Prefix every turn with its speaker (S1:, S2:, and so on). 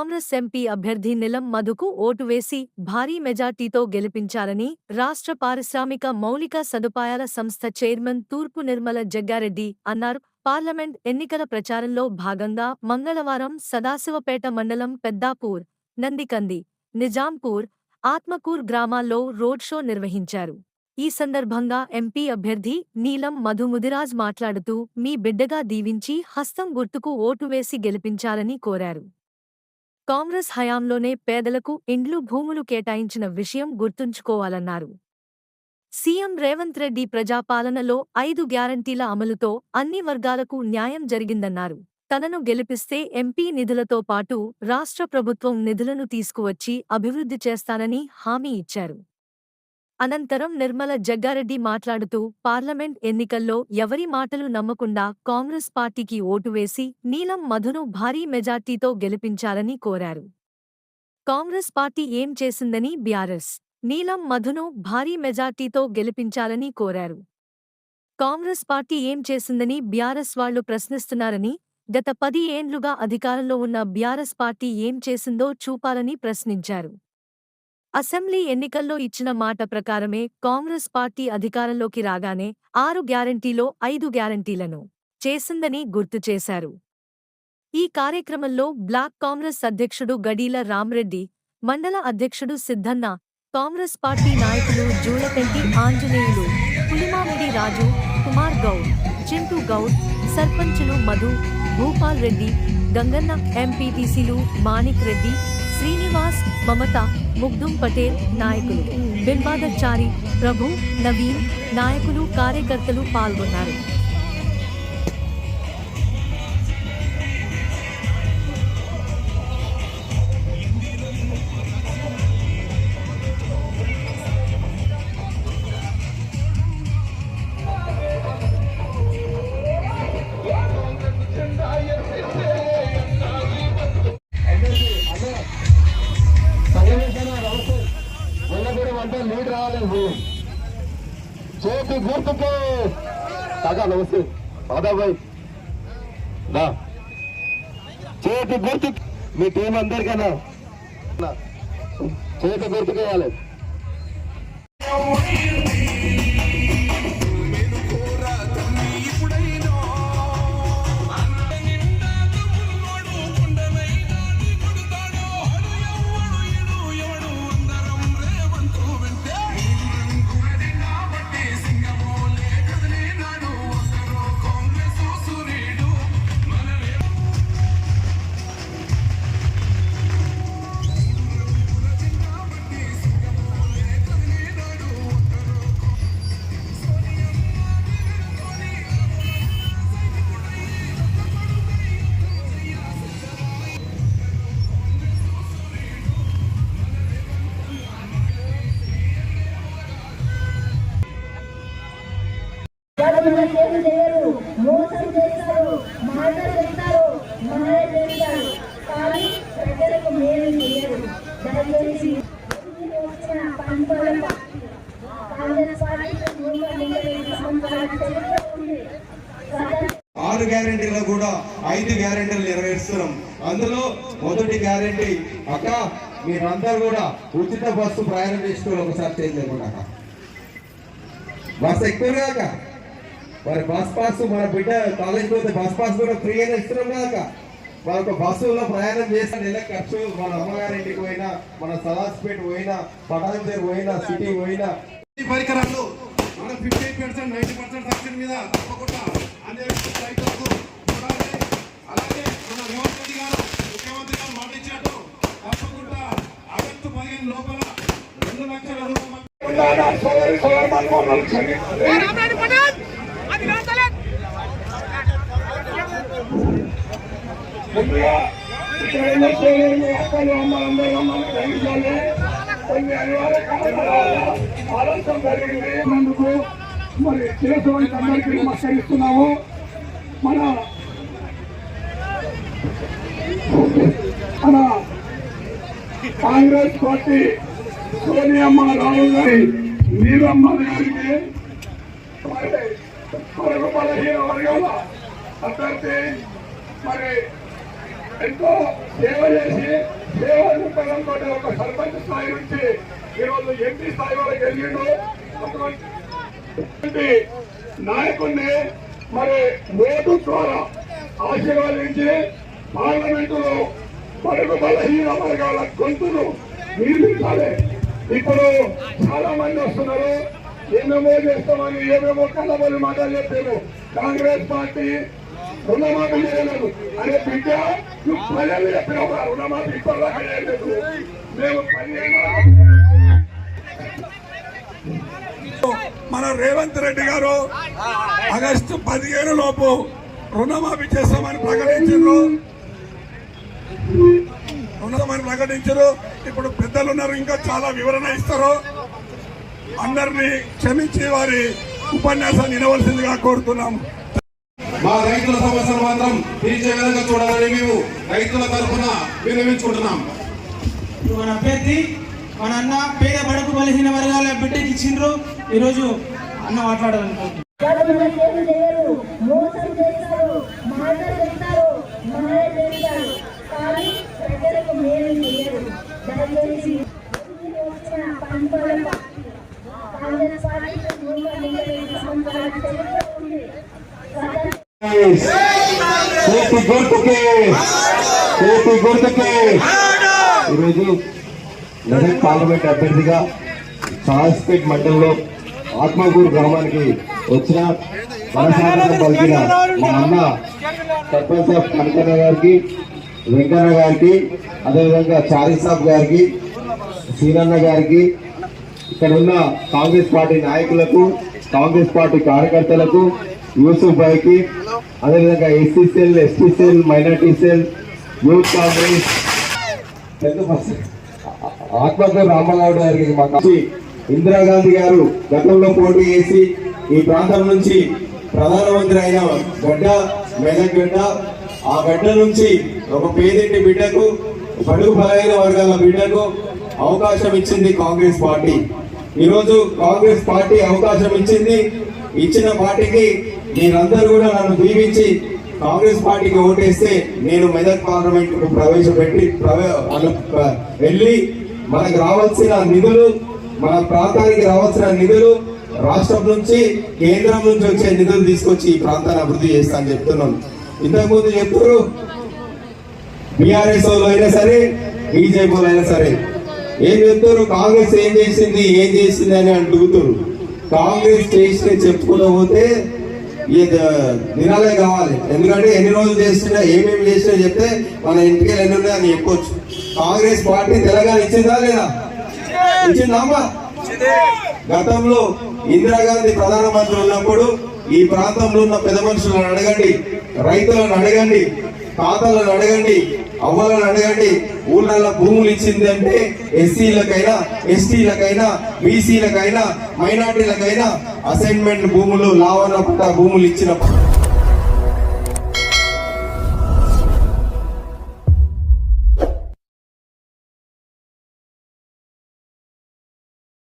S1: Congress MP అభ్యర్థి నిలం మధుకు vote వేసి భారీ మెజార్టీతో గెలిపించాలని రాష్ట్ర పారిశ్రామిక మౌలిక సదుపాయాల సంస్థ చైర్మన్ తూర్పు నిర్మల జగ్గారెడ్డి అన్నారు. పార్లమెంట్ ఎన్నికల ప్రచారంలో భాగంగా మంగళవారం సదాశివపేట మండలం పెద్దాపూర్ నందికంది నిజాంపూర్ ఆత్మకూర్ గ్రామాల్లో రోడ్ షో నిర్వహించారు. ఈ సందర్భంగా ఎంపీ అభ్యర్థి నీలం మధు ముదిరాజ్ మాట్లాడుతూ మీ బిడ్డగా దీవించి హస్తం గుర్తుకు ఓటు వేసి గెలిపించాలని కోరారు. కాంగ్రెస్ హయాంలోనే పేదలకు ఇండ్లు భూములు కేటాయించిన విషయం గుర్తుంచుకోవాలన్నారు. సీఎం రేవంత్ రెడ్డి ప్రజాపాలనలో ఐదు గ్యారంటీల అమలుతో అన్ని వర్గాలకు న్యాయం జరిగిందన్నారు. తనను గెలిపిస్తే ఎంపీ నిధులతో పాటు రాష్ట్ర ప్రభుత్వం నిధులను తీసుకువచ్చి అభివృద్ధి చేస్తానని హామీ ఇచ్చారు. అనంతరం నిర్మల జగ్గారెడ్డి మాట్లాడుతూ పార్లమెంట్ ఎన్నికల్లో ఎవరి మాటలు నమ్మకుండా కాంగ్రెస్ పార్టీకి ఓటు వేసి నీలం మధును భారీ మెజార్టీతో గెలిపించాలని కోరారు. కాంగ్రెస్ పార్టీ ఏం చేసిందని బీఆర్ఎస్ నీలం మధును భారీ మెజార్టీతో గెలిపించాలని కోరారు. కాంగ్రెస్ పార్టీ ఏం చేసిందని బీఆర్ఎస్ వాళ్ళు ప్రశ్నిస్తున్నారని గత పది ఏండ్లుగా అధికారంలో ఉన్న బీఆర్ఎస్ పార్టీ ఏం చేసిందో చూపాలని ప్రశ్నించారు. అసెంబ్లీ ఎన్నికల్లో ఇచ్చిన మాట ప్రకారమే కాంగ్రెస్ పార్టీ అధికారంలోకి రాగానే ఆరు గ్యారంటీలో ఐదు గ్యారంటీలను చేసిందని గుర్తు చేశారు. ఈ కార్యక్రమంలో బ్లాక్ కాంగ్రెస్ అధ్యక్షుడు గడీల రామ్రెడ్డి మండల అధ్యక్షుడు సిద్ధన్న కాంగ్రెస్ పార్టీ నాయకులు జూలకంటి ఆంజనేయులు పులిమామిడి రాజు కుమార్ గౌడ్ చింటూ గౌడ్ సర్పంచులు మధు భూపాల్ రెడ్డి గంగన్న ఎంపీటీసీలు మాణిక్ రెడ్డి శ్రీనివాస్ మమత ముగ్దుం పటేల్ నాయకులు. బింబాదచారి ప్రభు నవీన్ నాయకులు కార్యకర్తలు పాల్గొన్నారు.
S2: అంటే లీడ్ రావాలి చేతి గుర్తుకే. కాకా నమస్తే. బాదాబాయ్ దా చేతి గుర్తు మీ టీం అందరికైనా చేతి గుర్తుకేయాలి
S3: ఏమి చేయరు. మోసం చేస్తారు. మాటలు చెప్తారు. మాయ చేస్తారు. కానీ ప్రజలకు మేలు చేయరు. దయచేసి వచ్చిన పంపల కాంగ్రెస్ పార్టీ
S4: ఆరు గ్యారెంటీలో కూడా ఐదు గ్యారెంటీలు నెరవేరుస్తున్నాం. అందులో మొదటి గ్యారెంటీ అక్క మీరందరూ కూడా ఉచిత బస్సు ప్రయాణం చేసుకోవాలి. ఒకసారి చేంజ్ చేయకుండా బస్సు ఎక్కువ కాక మరి బస్ పాస్ మన బిడ్డ కాలేజ్ పోతే బస్ పాస్ కూడా ఫ్రీ అయినా ఇస్తున్నాం కాక మనకు బస్సులో ప్రయాణం చేసిన నెల ఖర్చు మన అమ్మగారింటికి పోయినా మన సలాస్పేట పోయినా పటాన్ దగ్గర పోయినా సిటీ పోయినా.
S5: ఈ పరికరాలు మన fifty percent ninety percent subsidy మీద తప్పకుండా అలాగే మన రేవంత్ రెడ్డి గారు ముఖ్యమంత్రి గారు మాట తప్పకుండా ఆగస్టు పదిహేను లోపల రెండు లక్షల రూపాయలు
S2: ముందుగా ఇక్కడ అక్కలు గ్రహించాలి కొన్ని అనివార్య కారణాల ఆలస్యం మరి శిరస్సు అందరికీ నమస్కరిస్తున్నాము మన మన కాంగ్రెస్ పార్టీ సోనియమ్మ రాహుల్ గారి నీరమ్మ గారికి మరి బలహీన వర్గాల అభ్యర్థి మరి ఎంతో సేవ చేసి సేవ రూపంలో ఒక సర్పంచ్ స్థాయి నుంచి ఈరోజు ఎంపీ స్థాయి వరకు వెళ్ళిండు. అటువంటి నాయకుడిని మరి ఓటు ద్వారా ఆశీర్వదించి పార్లమెంటులో పడుగు బలహీన వర్గాల గొంతును నిర్మించాలి. ఇప్పుడు చాలా మంది వస్తున్నారు. ఏమేమో చేస్తామని ఏమేమో కలవని మాటలు చెప్పారు. కాంగ్రెస్ పార్టీ రుణమాఫీ చేయలేదు. అనే బిడ్డ నువ్వు పదేళ్ళు చెప్పినావు రుణమాఫీ ఇప్పటిదాకా చేయలేదు. మేము పదిహేను మన రేవంత్ రెడ్డి గారు ఆగస్టు పదిహేను లోపు రుణమాఫీ చేస్తామని ప్రకటించారు. రుణమని ప్రకటించారు. ఇప్పుడు పెద్దలు ఉన్నారు ఇంకా చాలా వివరణ ఇస్తారు. అందరినీ క్షమించి వారి ఉపన్యాసాన్ని వినవలసిందిగా కోరుతున్నాము
S5: మా రైతుల సమస్యలు మాత్రం తీర్చే విధంగా చూడాలని మేము రైతుల తరఫున విన్నవించుకుంటున్నాం.
S6: మన అభ్యర్థి మన అన్న పేద బడుగు బలహీన వర్గాల బిడ్డకి ఇచ్చిండ్రు. ఈరోజు అన్న మాట్లాడాలనుకుంటున్నాను
S3: గవర్నమెంట్ ఏమి చేయరు మోసం చేస్తారు మాటలు చెప్తారు మాయ చేస్తారు కానీ ప్రజలకు మేలు చేయరు దయచేసి ఎన్ని వచ్చిన పంపల పార్టీ కాంగ్రెస్ పార్టీకి నూట నలభై ఐదు సంవత్సరాల చరిత్ర ఉంది గత
S4: చేతి గుర్తుకే చేతి గుర్తుకే ఈరోజు మెదక్ పార్లమెంట్ అభ్యర్థిగా సాహస్పేట్ మండలంలో ఆత్మగూరు గ్రామానికి వచ్చిన మనసాగరం పలికిన మా అన్న సర్పంచ్ ఆఫ్ కనకన్న గారికి వెంకన్న గారికి అదేవిధంగా చారీ సాబ్ గారికి సీనన్న గారికి ఇక్కడ ఉన్న కాంగ్రెస్ పార్టీ నాయకులకు కాంగ్రెస్ పార్టీ కార్యకర్తలకు యూసుఫ్ భాయ్కి అదేవిధంగా SC cell ST cell minority cell youth Congress. పెద్ద ఫస్ట్? ఆత్మకూరు రామగౌడ్ గారికి మా కాచి ఇందిరాగాంధీ గారు గతంలో పోటీ చేసి ఈ ప్రాంతం నుంచి ప్రధానమంత్రి అయిన గడ్డ మెదక్ గడ్డ ఆ గడ్డ నుంచి ఒక పేదింటి బిడ్డకు బడుగు బలైన వర్గాల బిడ్డకు అవకాశం ఇచ్చింది కాంగ్రెస్ పార్టీ. ఈరోజు కాంగ్రెస్ పార్టీ అవకాశం ఇచ్చింది ఇచ్చిన పార్టీకి మీరందరూ కూడా నన్ను దీవించి కాంగ్రెస్ పార్టీకి ఓటేస్తే నేను మెదక్ పార్లమెంట్ ప్రవేశపెట్టి ప్రవే- వెళ్ళి మనకు రావాల్సిన నిధులు మన ప్రాంతానికి రావాల్సిన నిధులు రాష్ట్రం నుంచి కేంద్రం నుంచి వచ్చే నిధులు తీసుకొచ్చి ఈ ప్రాంతాన్ని అభివృద్ధి చేస్తా అని చెప్తున్నాను ఇంతకుముందు చెప్తారు బీఆర్ఎస్ అయినా సరే బీజేపీ అయినా సరే. ఏం చెప్తారు కాంగ్రెస్ ఏం చేసింది ఏం చేసింది అని అడుగుతారు కాంగ్రెస్ చేసిన చెప్పుకోకపోతే పోతే ఈ ద- దినాలే కావాలి. ఎందుకంటే ఎన్ని రోజులు చేస్తున్నా ఏమేమి చేసినా చెప్తే మన ఇంటికి ఎన్ని ఉన్నాయో అని చెప్పొచ్చు. కాంగ్రెస్ పార్టీ తెలంగాణ ఇచ్చిందా లేదా? ఇచ్చిందామా గతంలో ఇందిరాగాంధీ ప్రధానమంత్రి ఉన్నప్పుడు ఈ ప్రాంతంలో ఉన్న పెద్ద మనుషులను అడగండి రైతులను అడగండి తాతలను అడగండి అవ్వలను అడగండి ఊళ్ళల్లో భూములు ఇచ్చింది అంటే ఎస్సీలకైనా ఎస్టీలకైనా బీసీలకైనా మైనార్టీలకైనా అసైన్మెంట్ భూములు లావణ భూములు ఇచ్చినప్పుడు